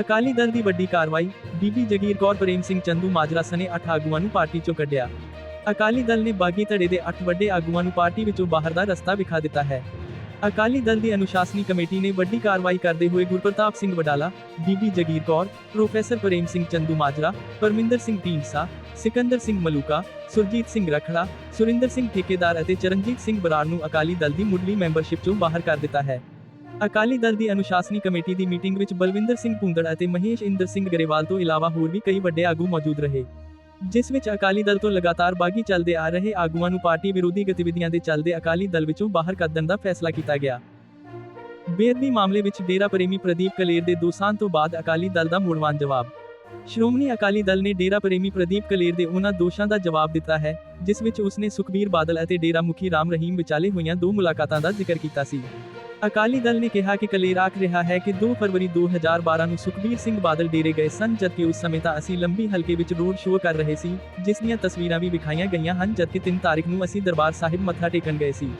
ਅਕਾਲੀ ਦਲ ਦੀ ਵੱਡੀ ਕਾਰਵਾਈ, ਬੀਬੀ ਜਗੀਰ ਕੌਰ ਪ੍ਰੇਮ ਸਿੰਘ ਚੰਦੂ ਮਾਜਰਾ ਸਨੇ 8 ਆਗੂਆਂ ਨੂੰ ਪਾਰਟੀ ਚੋਂ ਕੱਢਿਆ। ਅਕਾਲੀ ਦਲ ਨੇ ਬਾਗੀ ਧੜੇ ਦੇ 8 ਵੱਡੇ ਆਗੂਆਂ ਨੂੰ ਪਾਰਟੀ ਵਿੱਚੋਂ ਬਾਹਰ ਦਾ ਰਸਤਾ ਵਿਖਾ ਦਿੱਤਾ ਹੈ। ਅਕਾਲੀ ਦਲ ਦੀ ਅਨੁਸ਼ਾਸਨੀ ਕਮੇਟੀ ਨੇ ਵੱਡੀ ਕਾਰਵਾਈ ਕਰਦੇ ਹੋਏ ਗੁਰਪ੍ਰਤਾਪ ਸਿੰਘ ਵਡਾਲਾ, ਬੀਬੀ ਜਗੀਰ ਕੌਰ, ਪ੍ਰੋਫੈਸਰ ਪ੍ਰੇਮ ਸਿੰਘ ਚੰਦੂ ਮਾਜਰਾ, ਪਰਮਿੰਦਰ ਸਿੰਘ ਢੀਂਡਸਾ, ਸਿਕੰਦਰ ਸਿੰਘ ਮਲੂਕਾ, ਸੁਰਜੀਤ ਸਿੰਘ ਰਖੜਾ, ਸੁਰਿੰਦਰ ਸਿੰਘ ਠੇਕੇਦਾਰ ਅਤੇ ਚਰਨਜੀਤ ਸਿੰਘ ਬਰਾੜ ਨੂੰ ਅਕਾਲੀ ਦਲ ਦੀ ਮੁੱਢਲੀ ਮੈਂਬਰਸ਼ਿਪ ਚੋਂ ਬਾਹਰ ਕਰ ਦਿੱਤਾ ਹੈ। ਅਕਾਲੀ ਦਲ ਦੀ ਅਨੁਸ਼ਾਸਨੀ ਕਮੇਟੀ ਦੀ ਮੀਟਿੰਗ ਵਿੱਚ ਬਲਵਿੰਦਰ ਸਿੰਘ ਭੁੰਦੜ ਅਤੇ ਮਹੇਸ਼ ਇੰਦਰ ਸਿੰਘ ਗਰੇਵਾਲ ਤੋਂ ਇਲਾਵਾ ਹੋਰ ਵੀ ਕਈ ਵੱਡੇ ਆਗੂ ਮੌਜੂਦ ਰਹੇ। ਜਿਸ ਵਿੱਚ ਅਕਾਲੀ ਦਲ ਤੋਂ ਲਗਾਤਾਰ ਬਾਗੀ ਚੱਲਦੇ ਆ ਰਹੇ ਆਗੂਆਂ ਨੂੰ ਪਾਰਟੀ ਵਿਰੋਧੀ ਗਤੀਵਿਧੀਆਂ ਦੇ ਚੱਲਦੇ ਅਕਾਲੀ ਦਲ ਵਿੱਚੋਂ ਬਾਹਰ ਕੱਢਣ ਦਾ ਫੈਸਲਾ ਕੀਤਾ ਗਿਆ। ਬੇਅਦਬੀ ਮਾਮਲੇ ਵਿੱਚ ਡੇਰਾ ਪ੍ਰੇਮੀ ਪ੍ਰਦੀਪ ਕਲੇਰ ਦੇ ਦੋਸਾਂ ਤੋਂ ਬਾਅਦ ਅਕਾਲੀ ਦਲ ਦਾ ਮੁੜਵਾਨ ਜਵਾਬ। ਸ਼੍ਰੋਮਣੀ ਅਕਾਲੀ ਦਲ ਨੇ ਡੇਰਾ ਪ੍ਰੇਮੀ ਪ੍ਰਦੀਪ ਕਲੇਰ ਦੇ ਉਹਨਾਂ ਦੋਸ਼ਾਂ ਦਾ ਜਵਾਬ ਦਿੱਤਾ ਹੈ, ਜਿਸ ਵਿੱਚ ਉਸਨੇ ਸੁਖਬੀਰ ਬਾਦਲ ਅਤੇ ਡੇਰਾ ਮੁਖੀ ਰਾਮ ਰਹੀਮ ਵਿਚਾਲੇ ਹੋਈਆਂ ਦੋ ਮੁਲਾਕਾਤਾਂ ਦਾ ਜ਼ਿਕਰ ਕੀਤਾ ਸੀ। ਅਕਾਲੀ ਦਲ ਨੇ ਕਿਹਾ ਕਿ ਕਲੇਰ ਆਖ ਰਿਹਾ ਹੈ ਕਿ 2 ਫਰਵਰੀ 2012 ਨੂੰ ਸੁਖਬੀਰ ਸਿੰਘ ਬਾਦਲ ਡੇਰੇ ਗਏ ਸਨ, ਜਦਕਿ ਉਸ ਸਮੇਂ ਤਾਂ ਅਸੀਂ ਲੰਬੀ ਹਲਕੇ ਵਿੱਚ ਰੋਡ ਸ਼ੋਅ ਕਰ ਰਹੇ ਸੀ, ਜਿਸ ਦੀਆਂ ਤਸਵੀਰਾਂ ਵੀ ਵਿਖਾਈਆਂ ਗਈਆਂ ਹਨ, ਜਦਕਿ 3 ਤਾਰੀਖ ਨੂੰ ਅਸੀਂ ਦਰਬਾਰ ਸਾਹਿਬ ਮੱਥਾ ਟੇਕਣ ਗਏ ਸੀ।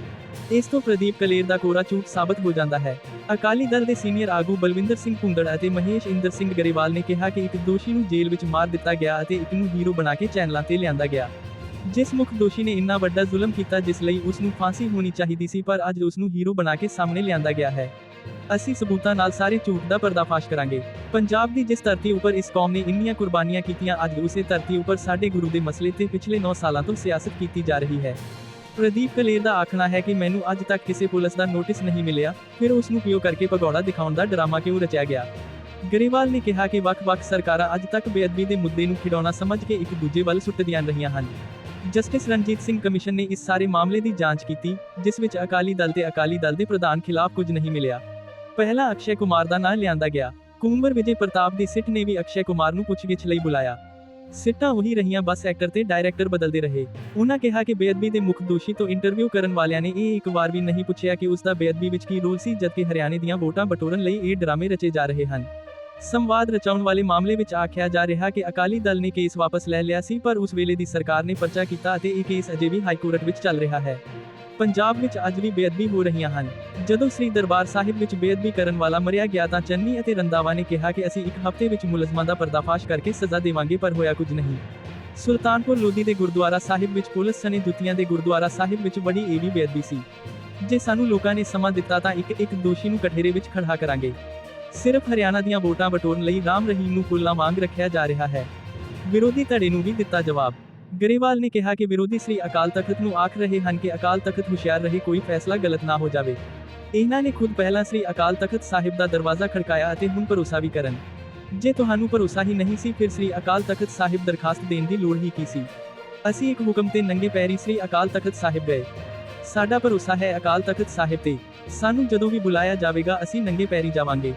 ਇਸ ਤੋਂ ਪ੍ਰਦੀਪ ਕਲੇਰ ਦਾ ਕੋਰਾ ਝੂਠ ਸਾਬਤ ਹੋ ਜਾਂਦਾ ਹੈ। ਅਕਾਲੀ ਦਲ ਦੇ ਸੀਨੀਅਰ ਆਗੂ ਬਲਵਿੰਦਰ ਸਿੰਘ ਭੁੰਦੜ ਅਤੇ ਮਹੇਸ਼ ਇੰਦਰ ਸਿੰਘ ਗਰੇਵਾਲ ਨੇ ਕਿਹਾ ਕਿ ਇੱਕ ਦੋਸ਼ੀ ਨੂੰ ਜੇਲ੍ਹ ਵਿੱਚ ਮਾਰ ਦਿੱਤਾ ਗਿਆ ਅਤੇ ਇੱਕ ਨੂੰ ਹੀਰੋ ਬਣਾ ਕੇ ਚੈਨਲਾਂ ਤੇ ਲਿਆਂਦਾ ਗਿਆ। ਜਿਸ ਮੁੱਖ ਦੋਸ਼ੀ ਨੇ ਇੰਨਾ ਵੱਡਾ ਜ਼ੁਲਮ ਕੀਤਾ, ਜਿਸ ਲਈ ਉਸ ਨੂੰ ਫਾਂਸੀ ਹੋਣੀ ਚਾਹੀਦੀ ਸੀ, ਪਰ ਅੱਜ ਉਸ ਨੂੰ ਹੀਰੋ ਬਣਾ ਕੇ ਸਾਹਮਣੇ ਲਿਆਂਦਾ ਗਿਆ ਹੈ। ਅਸੀਂ ਸਬੂਤਾਂ ਨਾਲ ਸਾਰੇ ਝੂਠ ਦਾ ਪਰਦਾਫਾਸ਼ ਕਰਾਂਗੇ। ਪੰਜਾਬ ਦੀ ਜਿਸ ਧਰਤੀ ਉੱਪਰ ਇਸ ਕੌਮ ਨੇ ਇੰਨੀਆਂ ਕੁਰਬਾਨੀਆਂ ਕੀਤੀਆਂ, ਅੱਜ ਉਸੇ ਧਰਤੀ ਉੱਪਰ ਸਾਡੇ ਗੁਰੂ ਦੇ ਮਸਲੇ ਤੇ ਪਿਛਲੇ 9 ਸਾਲਾਂ ਤੋਂ ਸਿਆਸਤ ਕੀਤੀ ਜਾ ਰਹੀ ਹੈ। ਪ੍ਰਦੀਪ ਕਲੇਰ ਦਾ ਆਖਣਾ ਹੈ ਕਿ ਮੈਨੂੰ ਅੱਜ ਤੱਕ ਕਿਸੇ ਪੁਲਿਸ ਦਾ ਨੋਟਿਸ ਨਹੀਂ ਮਿਲਿਆ, ਫਿਰ ਉਸ ਨੂੰ ਪਿਓ ਕਰਕੇ ਭਗੌੜਾ ਦਿਖਾਉਣ ਦਾ ਡਰਾਮਾ ਕਿਉਂ ਰਚਿਆ ਗਿਆ? ਗਰੇਵਾਲ ਨੇ ਕਿਹਾ ਕਿ ਵੱਖ-ਵੱਖ ਸਰਕਾਰਾਂ ਅੱਜ ਤੱਕ ਬੇਅਦਬੀ ਦੇ ਮੁੱਦੇ ਨੂੰ ਖਿਡੌਣਾ ਸਮਝ ਕੇ ਇੱਕ ਦੂਜੇ ਵੱਲ ਸੁੱਟਦੀਆਂ ਰਹੀਆਂ ਹਨ। ਜਸਟਿਸ ਰਣਜੀਤ ਸਿੰਘ ਕਮਿਸ਼ਨ ਨੇ ਇਸ ਸਾਰੇ ਮਾਮਲੇ ਦੀ ਜਾਂਚ ਕੀਤੀ, ਜਿਸ ਵਿੱਚ ਅਕਾਲੀ ਦਲ ਤੇ ਅਕਾਲੀ ਦਲ ਦੇ ਪ੍ਰਧਾਨ ਖਿਲਾਫ ਕੁਝ ਨਹੀਂ ਮਿਲਿਆ। ਪਹਿਲਾ ਅਕਸ਼ੇ ਕੁਮਾਰ ਦਾ ਨਾਂ ਲਿਆਂਦਾ ਗਿਆ। ਕੁੰਵਰ ਵਿਜੇ ਪ੍ਰਤਾਪ ਦੀ ਸਿੱਟ ਨੇ ਵੀ ਅਕਸ਼ੇ ਕੁਮਾਰ ਨੂੰ ਪੁੱਛਗਿੱਛ ਲਈ ਬੁਲਾਇਆ। ਸਿੱਟਾਂ ਉਹੀ ਰਹੀਆਂ, ਬਸ ਐਕਟਰ ਤੇ ਡਾਇਰੈਕਟਰ ਬਦਲਦੇ ਰਹੇ। ਉਹਨਾਂ ਕਿਹਾ ਕਿ ਬੇਅਦਬੀ ਦੇ ਮੁੱਖ ਦੋਸ਼ੀ ਤੋਂ ਇੰਟਰਵਿਊ ਕਰਨ ਵਾਲਿਆਂ ਨੇ ਇਹ ਇੱਕ ਵਾਰ ਵੀ ਨਹੀਂ ਪੁੱਛਿਆ ਕਿ ਉਸ ਦਾ ਬੇਅਦਬੀ ਵਿੱਚ ਕੀ ਰੋਲ ਸੀ, ਜਦਕਿ ਹਰਿਆਣੇ ਦੀਆਂ ਵੋਟਾਂ ਬਟੋਰਨ ਲਈ ਇਹ ਡਰਾਮੇ ਰਚੇ ਜਾ ਰਹੇ ਹਨ। ਸੰਵਾਦ ਰਚਾਉਣ ਵਾਲੇ ਮਾਮਲੇ ਵਿੱਚ ਆਖਿਆ ਜਾ ਰਿਹਾ ਕਿ ਅਕਾਲੀ ਦਲ ਨੇ ਕੇਸ ਵਾਪਸ ਲੈ ਲਿਆ ਸੀ, ਪਰ ਉਸ ਵੇਲੇ ਦੀ ਸਰਕਾਰ ਨੇ ਪਰਚਾ ਕੀਤਾ ਅਤੇ ਇਹ ਕੇਸ ਅਜੇ ਵੀ ਹਾਈ ਕੋਰਟ ਵਿੱਚ ਚੱਲ ਰਿਹਾ ਹੈ। ਪੰਜਾਬ ਵਿੱਚ ਅੱਜ ਵੀ ਬੇਅਦਬੀ ਹੋ ਰਹੀਆਂ ਹਨ। ਜਦੋਂ ਸ੍ਰੀ ਦਰਬਾਰ ਸਾਹਿਬ ਵਿੱਚ ਬੇਅਦਬੀ ਕਰਨ ਵਾਲਾ ਮਰਿਆ ਗਿਆ ਤਾਂ ਚੰਨੀ ਅਤੇ ਰੰਦਾਵਾ ਨੇ ਕਿਹਾ ਕਿ ਅਸੀਂ ਇੱਕ ਹਫ਼ਤੇ ਵਿੱਚ ਮੁਲਜ਼ਮਾਂ ਦਾ ਪਰਦਾਫਾਸ਼ ਕਰਕੇ ਸਜ਼ਾ ਦੇਵਾਂਗੇ, ਪਰ ਹੋਇਆ ਕੁਝ ਨਹੀਂ। ਸੁਲਤਾਨਪੁਰ ਲੋਧੀ ਦੇ ਗੁਰਦੁਆਰਾ ਸਾਹਿਬ ਵਿੱਚ ਪੁਲਿਸ ਸਣੇ ਦੁੱਤੀਆਂ ਦੇ ਗੁਰਦੁਆਰਾ ਸਾਹਿਬ ਵਿੱਚ ਬੜੀ ਇਹ ਵੀ ਬੇਅਦਬੀ ਸੀ। ਜੇ ਸਾਨੂੰ ਲੋਕਾਂ ਨੇ ਸਮਾਂ ਦਿੱਤਾ ਤਾਂ ਇੱਕ ਇੱਕ ਦੋਸ਼ੀ ਨੂੰ ਕਠੇਰੇ ਵਿੱਚ ਖੜਾ ਕਰਾਂਗੇ। ਸਿਰਫ ਹਰਿਆਣਾ ਦੀਆਂ ਵੋਟਾਂ ਬਟੋਰਨ ਲਈ ਰਾਮ ਰਹੀਮ ਨੂੰ ਫੁੱਲਾਂ ਵਾਂਗ ਰੱਖਿਆ ਜਾ ਰਿਹਾ ਹੈ। ਵਿਰੋਧੀ ਧੜੇ ਨੂੰ ਵੀ ਦਿੱਤਾ ਜਵਾਬ। ਗਰੇਵਾਲ ਨੇ ਕਿਹਾ ਕਿ ਵਿਰੋਧੀ ਸ੍ਰੀ ਅਕਾਲ ਤਖਤ ਨੂੰ ਆਖ ਰਹੇ ਹਨ ਕਿ ਅਕਾਲ ਤਖਤ ਹੁਸ਼ਿਆਰ ਰਹੇ ਕੋਈ ਫੈਸਲਾ ਗਲਤ ਨਾ ਹੋ ਜਾਵੇ। ਇਹਨਾਂ ਨੇ ਖੁਦ ਪਹਿਲਾਂ ਸ੍ਰੀ ਅਕਾਲ ਤਖਤ ਸਾਹਿਬ ਦਾ ਦਰਵਾਜ਼ਾ ਖੜਕਾਇਆ ਅਤੇ ਹੁਣ ਭਰੋਸਾ ਵੀ ਕਰਨ। ਜੇ ਤੁਹਾਨੂੰ ਭਰੋਸਾ ਹੀ ਨਹੀਂ ਸੀ, ਫਿਰ ਸ੍ਰੀ ਅਕਾਲ ਤਖਤ ਸਾਹਿਬ ਦਰਖਾਸਤ ਦੇਣ ਦੀ ਲੋੜ ਹੀ ਕੀ ਸੀ? ਅਸੀਂ ਇੱਕ ਹੁਕਮ ਤੇ ਨੰਗੇ ਪੈਰੀ ਸ੍ਰੀ ਅਕਾਲ ਤਖਤ ਸਾਹਿਬ ਗਏ। ਸਾਡਾ ਭਰੋਸਾ ਹੈ ਅਕਾਲ ਤਖਤ ਸਾਹਿਬ ਤੇ। ਸਾਨੂੰ ਜਦੋਂ ਵੀ ਬੁਲਾਇਆ ਜਾਵੇਗਾ, ਅਸੀਂ ਨੰਗੇ ਪੈਰੀ ਜਾਵਾਂਗੇ।